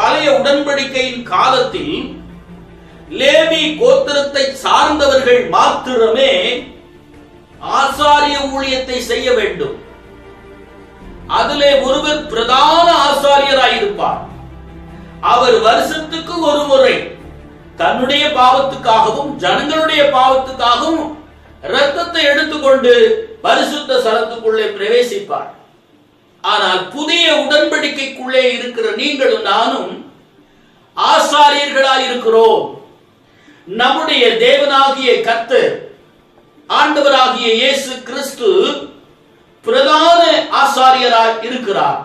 பழைய உடன்படிக்கையின் காலத்தில் லேவி கோத்திரத்தை சார்ந்தவர்கள் மாத்திரமே ஆசாரிய ஊழியத்தை செய்ய வேண்டும். அதிலே ஒருவர் பிரதான ஆசாரியராயிருப்பார். அவர் வருஷத்துக்கு ஒரு முறை தன்னுடைய பாவத்துக்காகவும் ஜனங்களுடைய பாவத்துக்காகவும் ரத்தத்தை எடுத்துக்கொண்டு பரிசுத்த சரத்துக்குள்ளே பிரவேசிப்பார். ஆனால் புதிய உடன்படிக்கைக்குள்ளே இருக்கிற நீங்களும் நானும் ஆசாரியர்களாய் இருக்கிறோம். நம்முடைய தேவனாகிய கத்து ஆண்டவராகிய இயேசு கிறிஸ்து பிரதான ஆசாரியராய் இருக்கிறார்.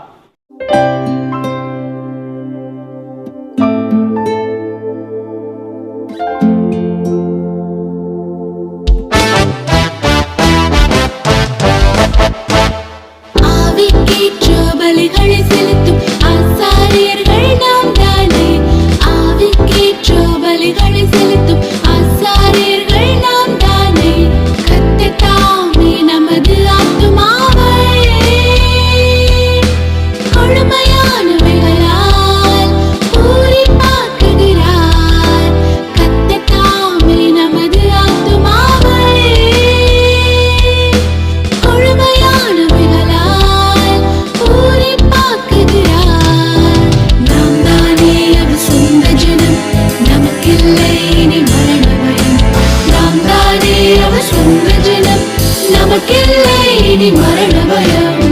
లేని మరణ భయం.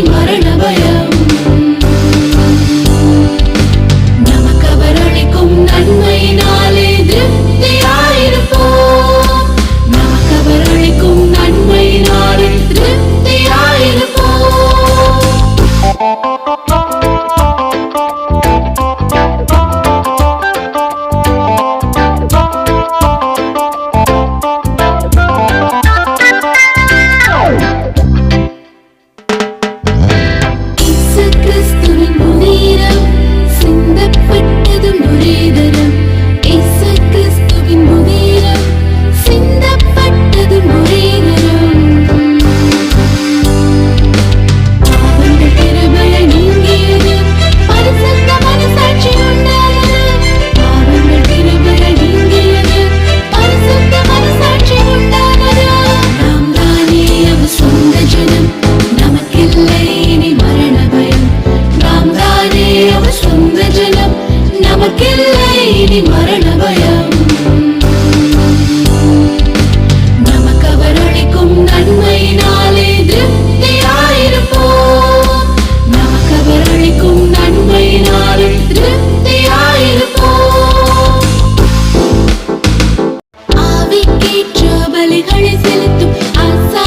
மரண இனி மரண பயம். நமக்கு அவர் அளிக்கும் நன்மையினாலே திருப்தியாயிருப்போம். நமக்கு அவர் அளிக்கும் நன்மையினாலே திருப்தியாயிருப்போம். ஆவிக்கேற்ற பலிகளை செலுத்தும் அசா